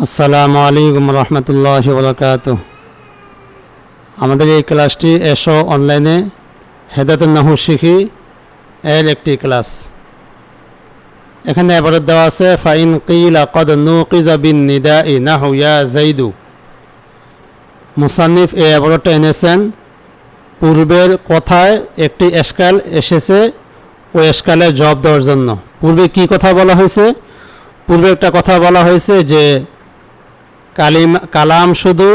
আসসালামু আলাইকুম রহমতুল্লাহ বরকাত আমাদের এই ক্লাসটি এসো অনলাইনে হেদাতুল নাহু শিখি এর একটি ক্লাস। এখানে এবার দেওয়া আছে, ফাইন কিলা কদ নুকিজা বিন নিদা ই নাহু ইয়া জাইদু মুসান্নিফ এই এবারতটা এনেছেন, পূর্বের কথায় একটি এসকাল এসেছে ওই এসকালের জবাব দেওয়ার জন্য। পূর্বে কি কথা বলা হয়েছে? পূর্বে একটা কথা বলা হয়েছে যে কালিম কালাম শুধু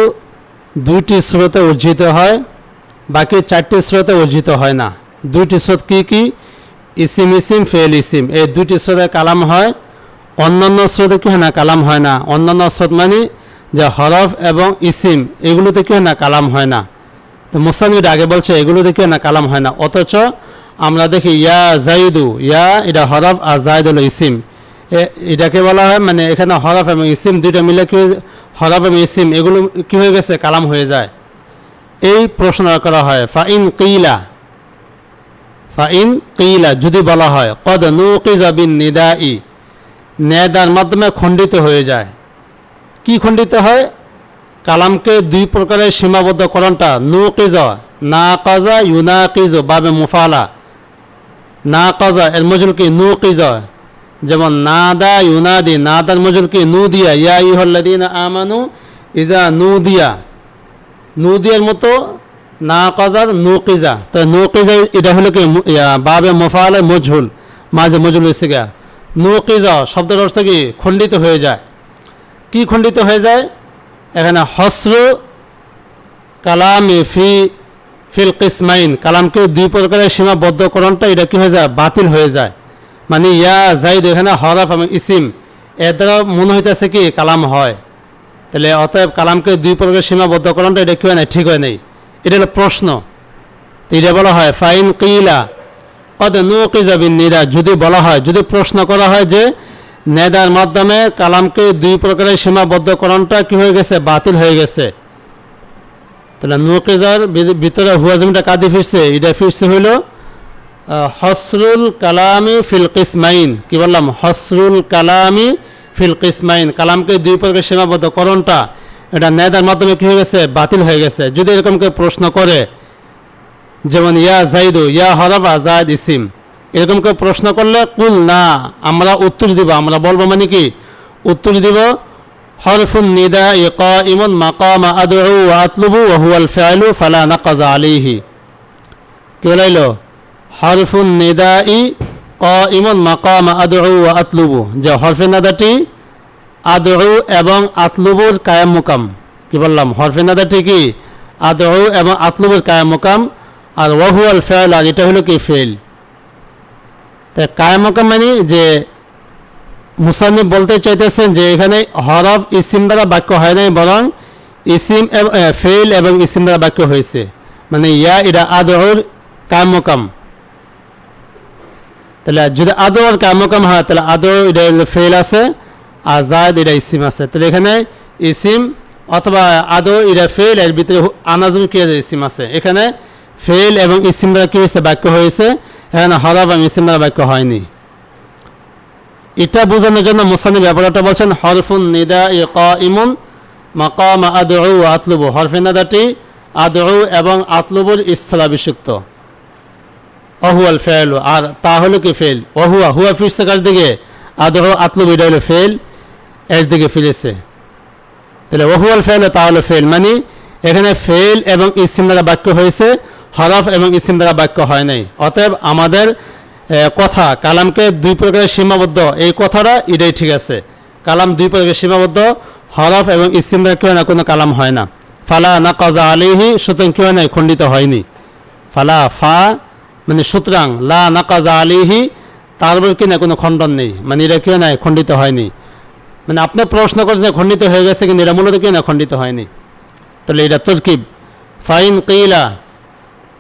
দুইটি স্রোতে অর্জিত হয়, বাকি চারটি স্রোতে অর্জিত হয় না। দুইটি স্রোত কি কি? ইসিম ইসিম, ফেল, ইসিম। এই দুইটি স্রোতে কালাম হয়, অন্যান্য স্রোতে কি হয় না, কালাম হয় না। অন্যান্য স্রোত মানে যে হরফ এবং ইসিম, এগুলোতে কি হয় না, কালাম হয় না। তো মুসানির আগে বলছে, এগুলোতে কি হয় না, কালাম হয় না। অথচ আমরা দেখি ইয়া জাইদু ইয়া এটা হরফ আর জাইদ হলো ইসিম এটাকে বলা হয় মানে এখানে হরফ এবং ইসিম দুইটা মিলে কি হরফ এবং ইসিম, এগুলো কি হয়ে গেছে? কালাম হয়ে যায়। এই প্রশ্ন করা হয়, ফাইন কিলা ফাইন কিলা, যদি বলা হয়, কদ নুকিজা বিন নিদা ই নেদার মাধ্যমে খণ্ডিত হয়ে যায়। কি খণ্ডিত হয়? কালামকে দুই প্রকারের সীমাবদ্ধকরণটা নুকিজ না কাজা ইউনা কিজ বাবে মুফালা। না কাজা এর মজুল কি? নু কিজ যেমন নাদা ইউনাদি মজুল কি নু দিয়া ইয়া ইহল্লাদিন আমানু ইজা নু দিয়া নু দিয়ার মতো না কাজার নু কিজা তো নু কিজা এটা হলো কি বাবে মোফালে মজহুল, মাঝে মজুল হয়েছে গা নু কিজা শব্দের অর্থ কি, খণ্ডিত হয়ে যায়। কি খণ্ডিত হয়ে যায়? এখানে হস্র, কালামে ফি, ফিল কিসমাইন, কালামকে দুই প্রকারের সীমাবদ্ধকরণটা, এটা কি হয়ে যায়? বাতিল হয়ে যায়। মানে ইয়া জাইদ এখানে হরফ এবং ইসিম, এর দ্বারা মনে হইতেছে কি কালাম হয়। তাহলে অতএব কালামকে দুই প্রকারের সীমাবদ্ধকরণটা এটা কি হয় না ঠিক হয় নাই। এটা হলো প্রশ্ন। এটা বলা হয়, ফাইন কিলা কদ নুকিজা বিন নিরা যদি বলা হয়, যদি প্রশ্ন করা হয় যে নেদার মাধ্যমে কালামকে দুই প্রকারের সীমাবদ্ধকরণটা কি হয়ে গেছে? বাতিল হয়ে গেছে। তাহলে নুকিজার ভিতরে হুয়াজমিটা কাদি ফিরছে, এটা ফিরছে হইল হসরুল কালামি ফিল কিসমাইন। কি বললাম? হসরুল কালামি ফিল কিসমাইন। কালামকে দুই প্রকার সীমাবদ্ধকরণটা এটা নেদার মাধ্যমে কি হয়ে গেছে? বাতিল হয়ে গেছে। যদি এরকম কেউ প্রশ্ন করে, যেমন, ইয়া জাইদু, ইয়া হরফা, জায়দ ইসিম। এরকম কেউ প্রশ্ন করলে, কুল না, আমরা উত্তর দিব। আমরা বলব মানে কি? উত্তর দিব, হরফুন নিদা ইকা ইমন মাকাম আদু আতলুবু ওহুয়াল ফেয়ালু ফালা নাকাজা আলিহি কি বলাইল? হরফুন নিদা ই ক ইমন মাকাম আদু আতলুবু। যে হরফে নাদাটি আদু এবং আতলুবুর কায়াম মুকাম। কি বললাম? হরফে নাদাটি কি? আদু এবং আতলুবুর কায়াম মুকাম। আর ওয়াহুয়াল ফেল আর এটা হলো কি ফেল? তা কায়াম মুকাম মানে যে মুসান্নিফ বলতে চাইতেছেন যে এখানে হরফ ইসিম দ্বারা বাক্য হয় নাই, বরং ইসিম ফেল এবং ইসিম দ্বারা বাক্য হয়েছে। মানে ইয়া, এটা আদর কামকাম তাহলে যদি আদর কামকাম হয়, তাহলে আদর এটা ফেল আছে, আর জায়দ এটা ইসিম আছে। তাহলে এখানে ইসিম অথবা আদর এটা ফেল, এর ভিতরে আনাজুম কি আছে, ইসিম আছে। এখানে ফেল এবং ইসিম দ্বারা কি হয়েছে, বাক্য হয়েছে। এখানে হরফ এবং ইসিম দ্বারা বাক্য হয়নি। এটা বোঝানোর জন্য মুসানি ব্যাপারটা বলছেন, হরফুন নিদা ই ক ইমুন মাকাম আদউ আতলুবু। হরফে নাদাটি আদউ এবং আতলুবুর স্থলাভিষিক্ত। অহুয়াল ফেল আর তা হলো কি ফেল? অহুয়া হুয়া ফিরছে কার দিকে? আদউ আতলুবু এটা হলো ফেল? এর দিকে ফিরেছে তাহলে অহুয়াল ফেল তা হলো ফেল। মানে এখানে ফেল এবং ইসিম দ্বারা বাক্য হয়েছে, হরফ এবং ইসিম দ্বারা বাক্য হয় নাই। অতএব আমাদের কথা, কালামকে দুই প্রকারের সীমাবদ্ধ। এই কথাটা এটাই ঠিক আছে। কালাম দুই প্রকারের সীমাবদ্ধ, হরফ এবং ইসিম দ্বারা কেউ না কোনো কালাম হয় না। ফালা না কাজা আলিহি সুতরাং কেউ নাই, খণ্ডিত হয়নি। ফালা ফা মানে সুতরাং, লা না কাজা আলিহি তার উপর কি না কোনো খণ্ডন নেই। মানে এটা কেউ নাই, খণ্ডিত হয়নি। মানে আপনি প্রশ্ন করছেন খণ্ডিত হয়ে গেছে কিন্তু এটা মূলত কি না খণ্ডিত হয়নি। তাহলে এটা তরকিব। ফাইন কিলা,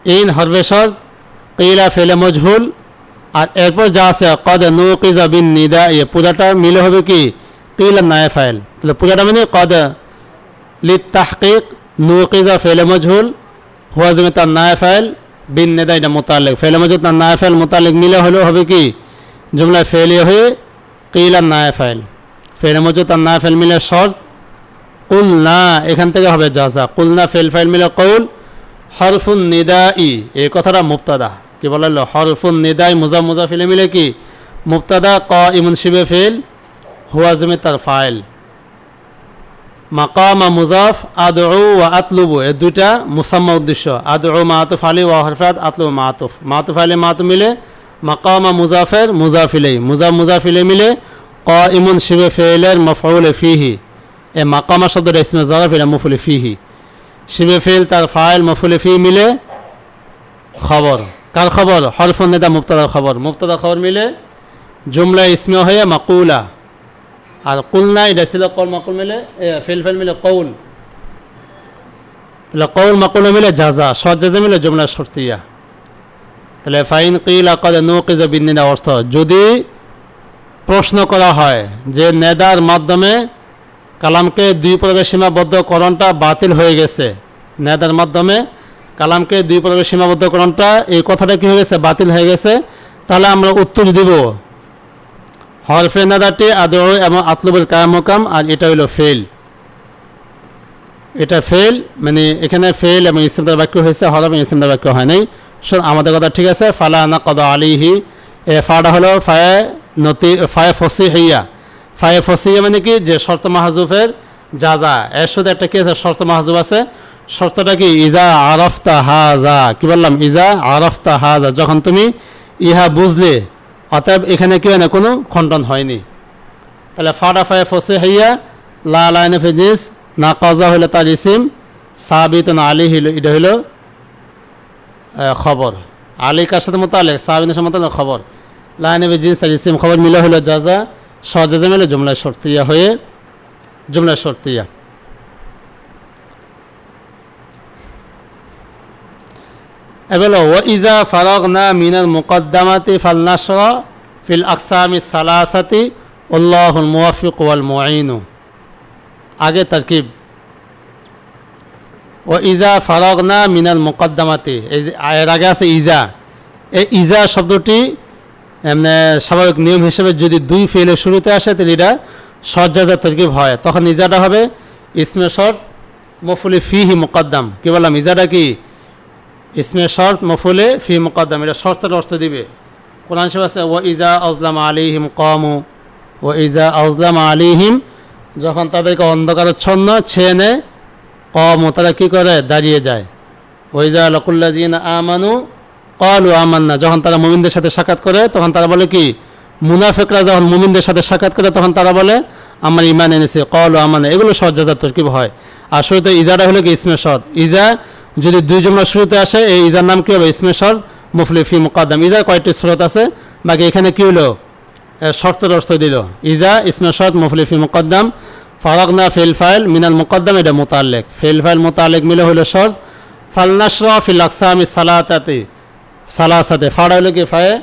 ইন হরবেশর কিলা ফেলে মজহুল। আর এরপর যা আছে, কদ নুকিজা বিন নিদা ইয়ে পুরাটা মিলে হবে কি? কিলা নায় ফাইল। তাহলে পূজাটা মানে কদ লিত তাহকিক নুকিজা ফেলে মজহুল, হুয়া জমে তার নায় ফাইল। বিন নিদা এটা মোতালেক ফেলে মজহুল তার নায় ফাইল মোতালেক মিলে হলেও হবে কি? জুমলায় ফেলে হয়ে কিলা নায় ফাইল ফেলে মজহুল তার নায় ফেল মিলে শর্ত কুল না, এখান থেকে হবে জাজা। কুল না, ফেল ফাইল মিলে কৌল হরফুন নিদা ই এই কথাটা মুক্তাদা কি বলা হলো? হরফুন নিদাই মুজা মুজা ফেলে মিলে কি? মুক্তাদা ক ইমন শিবে ফেল, হুয়া জমি তার ফাইল। মাকামা মুজাফ, আদউ ওয়া আতলুবু, এ দুইটা মুসাম্মা উদ্দেশ্য। আদউ মাতুফ আলী ওয়া হরফাত আতলুবু মাতুফ। মাতুফ আলী মাতু মিলে মাকামা মুজাফের মুজাফিলে মুজা মুজাফিলে মিলে ক ইমন শিবে ফেলের মফউলে ফিহি। এ মাকামা শব্দটা ইসমে এটা মফুলে ফিহি। শিবে ফেল তার ফাইল মফুলে ফি মিলে খবর। কার খবর? হরফন নেতা মুক্তাদা খবর। মুক্তাদা খবর মিলে জুমলা ইসমে হয়ে মাকুলা। আর কুলনা এটা ছিল কল মাকুল মিলে ফেল ফেল মিলে কৌল তাহলে কৌল মাকুল মিলে জাজা সজ্জাজে মিলে জুমলা শর্তিয়া। তাহলে ফাইন কিল আকাদ নৌকিজা বিন্দিনা অর্থ, যদি প্রশ্ন করা হয় যে নেদার মাধ্যমে কালামকে দুই প্রকার সীমাবদ্ধকরণটা বাতিল হয়ে গেছে, নেদার মাধ্যমে কালামকে দুই প্রকার সীমাবদ্ধকরণটা এই কথাটা কি হয়ে গেছে, বাতিল হয়ে গেছে, তাহলে আমরা উত্তর দিব হরফে নাদাটি আদৌ এবং আতলুবুল কায়ামকাম আর এটা হইল ফেল। এটা ফেল মানে এখানে ফেল এবং ইসলামদার বাক্য হয়েছে, হরফ এবং ইসলামদার বাক্য হয় নাই। আমাদের কথা ঠিক আছে, ফালা আনা কদ আলিহি এ ফাটা হলো ফায়ে নতি, ফায়ে ফসি হইয়া ফায়ে ফসিয়া মানে কি? যে শর্ত মাহাজুফের যা যা, এর সাথে একটা কি আছে? শর্ত মাহাজুব আছে। শর্তটা কি? ইজা আরফতা হাজা, কি বললাম? ইজা আরফতা হাজা, যখন তুমি ইহা বুঝলে অতএব এখানে কি হয় না, কোনো খণ্ডন হয়নি। তাহলে ফাটা ফায়ে ফসে হইয়া লা লাইনে ফিজিস না কাজা হইলে তার ইসিম সাবিত না আলী হইল এটা হইল খবর। আলী কার সাথে মোতালে সাবিনের সাথে মোতালে খবর। লাইনে ফিজিস তার ইসিম খবর মিলে হইল জাজা সজাজা মিলে জুমলায় শর্তিয়া হয়ে, জুমলায় শর্তিয়া এবার ও ইজা ফারগ না মিনাল মুকদ্দামাতি ফাল নাসরা ফিল আকসামি সালাসাতি, আল্লাহুল মুওয়াফিক ওয়াল মুঈনু। আগে তারকিব ও ইজা ফারগ না মিনাল মুকদ্দামাতি। এই যে এর আগে আছে ইজা। এই ইজা শব্দটি, এমনি স্বাভাবিক নিয়ম হিসেবে যদি দুই ফেলের শুরুতে আসে, তাহলে এটা সজ্জাজা তরকিব হয়। তখন ইজাটা হবে, ইসমে শর্ট মফুলি ফিহি মুকদ্দাম। কি বললাম? ইজাটা কি? ইসমে শর্ত মফুলে ফি মুকদ্দাম, এটা শর্তের অর্থ দিবে। কোরআন শিব আছে ও ইজা আজলাম আলিহিম কমু ও ইজা আজলাম আলিহিম যখন তাদেরকে অন্ধকারচ্ছন্ন ছেয়ে নেয়, কমু, তারা কী করে? দাঁড়িয়ে যায়। ওইজা লকুল্লা জিন আমানু কলু আমান্না যখন তারা মুমিনদের সাথে সাক্ষাৎ করে, তখন তারা বলে কি? মুনাফেকরা যখন মুমিনদের সাথে সাক্ষাৎ করে, তখন তারা বলে, আমার ইমান এনেছে, কল আমানা এগুলো সজ্জাজাত তরকিব হয়। আর শুরুতে ইজাটা হলো কি? ইসমে সদ ইজা যদি দুই জমলা শুরুতে আসে, এই ইজার নাম কি হবে? ইসমে সদ মুফলি ফি মুকাদ্দাম। ইজার কয়েকটি স্রোত আছে। বাকি এখানে কি হলো শর্তের অর্থ দিল। ইজা, ইসমে সদ মুফলি ফি মুকদ্দাম। ফারাগনা ফিল ফাইল মিনাল মুকদ্দাম, এটা মোতালেক ফিল ফাইল মোতালেক মিলে হলো শর্ত। ফালনাশরা ফিল আকসামি সালাতাতে। সালাসাতে। ফাড়া হলো কি ফায়ে?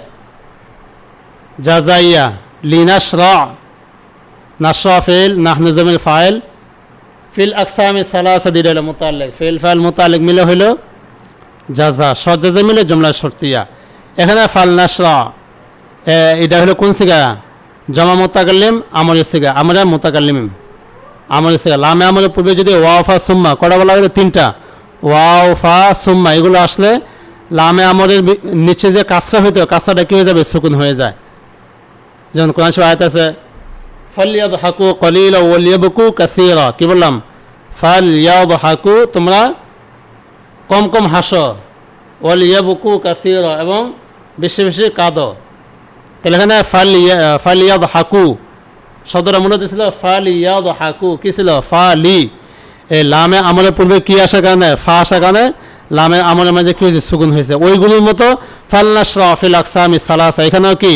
জাজাইয়া। লিনাশরা নাশরা ফিল, নাহনু জমিল ফাইল। ফিল আকসামি সালাসা দিল হলো মোতালেক ফিল ফাইল মোতালেক মিলে হলো জাজা সজ্জাজা মিলে জমলা শর্তিয়া। এখানে ফাল নাশরা এ, এটা হলো কোন সিগা? জমা মোতাকাল্লিম আমর সিগা। আমরা মোতাকাল্লিম আমর সিগা। লামে আমলের পূর্বে যদি ওয়াফা সুম্মা কটা বলা হলো তিনটা। ওয়াফা সুম্মা এগুলো আসলে লামে আমরের বি- নিচে যে কাঁচরা হইতো কাঁচরাটা কি হয়ে যাবে? সুকুন হয়ে যায়। যেমন শরীফ আয়াত আছে ফালিয়াদ হাকু কলিল ওলিয়াবকু কাসিরা। কি বললাম? ফাল ইয়াদ হাকু তোমরা কম কম হাসো। ওলিয়াবকু কাসিরা এবং বেশি বেশি কাঁদো। তাহলে এখানে ফাল ফাল ইয়াদ হাকু শব্দটা মূলত ছিল ফাল ইয়াদ হাকু কি ছিল? ফালি। এই লামে আমলের পূর্বে কি আসার কারণে ফা আসার কারণে লামে আমলের মাঝে কি হয়েছে? সুগুন হয়েছে। ওইগুলোর মতো ফাল নাসরা ফিল আকসামি সালাসা। এখানেও কি?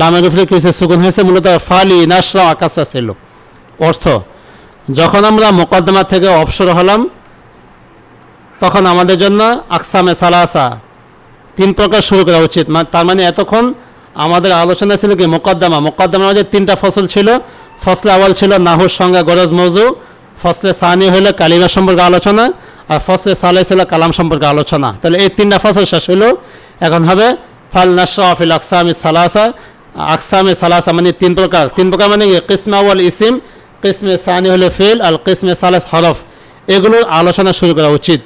লামের উপরে কি হয়েছে সুগুন হয়েছে, মূলত ফালি নাসরা আকাশা ছিল। অর্থ, যখন আমরা মোকদ্দমা থেকে অবসর হলাম, তখন আমাদের জন্য আকসামে সালাসা তিন প্রকার শুরু করা উচিত। তার মানে এতক্ষণ আমাদের আলোচনা ছিল কি মোকদ্দমা? মোকদ্দমার মধ্যে তিনটা ফসল ছিল। ফসলে আওয়াল ছিল নাহুর সংজ্ঞা গরজ মৌজু, ফসলে সানি হইল কালিমা সম্পর্কে আলোচনা, আর ফসলে সালে ছিল কালাম সম্পর্কে আলোচনা। তাহলে এই তিনটা ফসল শেষ হইল। এখন হবে ফাল নাশরাফিল আকসামি সালাসা আকসামি সালাসা মানে তিন প্রকার। তিন প্রকার মানে কি? কিসমা ওয়াল ইসিম, কিসমে সানি হলে ফেল আল কিসমে সালেস হরফ। এগুলোর আলোচনা শুরু করা উচিত।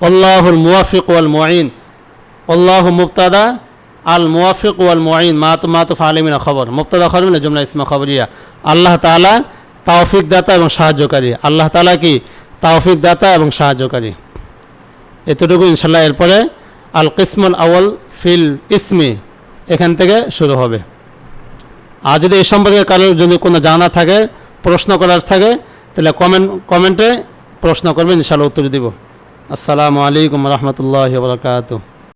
আল্লাহুল মুওয়াফিক ওয়াল মুআইন আল্লাহ মুক্তাদা আল মুওয়াফিক ওয়াল মুআইন মা তো ফালিমিনা খবর। মুক্তাদা খবর মিনা জুমলা ইসমা খবরিয়া। আল্লাহ তাআলা তাওফিক দাতা এবং সাহায্যকারী। আল্লাহ তাআলা কি? তাওফিক দাতা এবং সাহায্যকারী। এতটুকু ইনশাল্লাহ এরপরে, আল কিসমুল আউয়াল ফিল ইসমি। এখান থেকে শুরু হবে। আর যদি এ সম্পর্কে কারোর যদি কোনো জানা থাকে, প্রশ্ন করার থাকে, তাহলে কমেন্ট কমেন্টে প্রশ্ন করবেন ইনশাল্লাহ উত্তর দিব। আসসালামু আলাইকুম রহমতুল্লাহ বরকাত